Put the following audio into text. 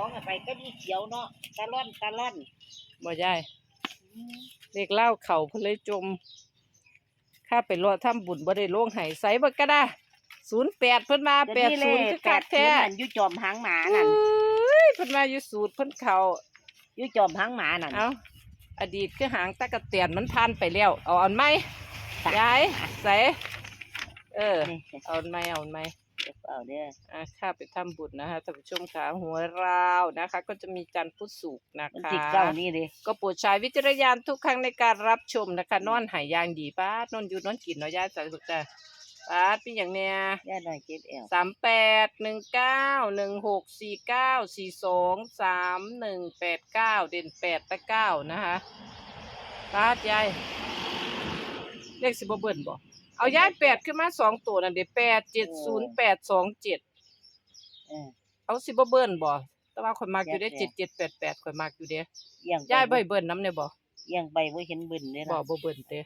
ของอะไปก็มีเขียวเนาะตะล่อนตะล่อนบ่ยายเด็กเล่าเข่าเพิ่นเลยจม ข้าไปรอทำบุญบ่ได้ลงให้ใส่บ่ก็ได้08เพิ่นมาเดี๋ยวนี้เล80ยคือแปคัดศูแท้อยู่จอมหางหมานั่นเพิ่นมาอยู่สูตรเพิ่นเข้าอยู่จอมหางหมานั่นเอาอดีตคือหางตะกะเตียนมันผ่านไปแล้วเอาอันไหมยายใส่เออเอาอันไหมเอาอันไหม เดี๋ยวเอาเด้ออะข้าไปทำบุญนะคะท่านผู้ชมค่ะหัวราวนะคะ ก็จะมีจันทร์พุธศุกร์นะมันคะสิบเก้านี่เลยก็โปรดใช้วิจารณญาณทุกครั้งในการรับชมนะคะ นอนหายยางดีป้านอนอยู่นอนกินเนาะยายสาธุจ้ะป้าดเป็นอย่างเนี้ยย่าหน่อยเจ็บแอวสามแปดหนึ่งเก้าหนึ่งหกสี่เก้าสี่สองสามหนึ่งแปดเก้าเด่นแปดตะเก้านะคะป้าดยายเลขสิบเบิ้ลบ่ เอายายแปดขึ้นมาสองตัวนั่นเดี๋ยวแปดเจ็ดศูนย์แปดสองเจ็ดเออ เอาสิบ่เบิ้ลบ่แต่ว่าข่อยมักอยู่ได้แปเจ็ดดเจ็ดแปดแปดข่อยมักอยู่เด้เอียงไปยายบ่ให้เบิ้ลน้ำเนี่ยบ่เอียงไปบ่เห็นบึนเลยบ่ล่ะบ่เบิ้ลเด้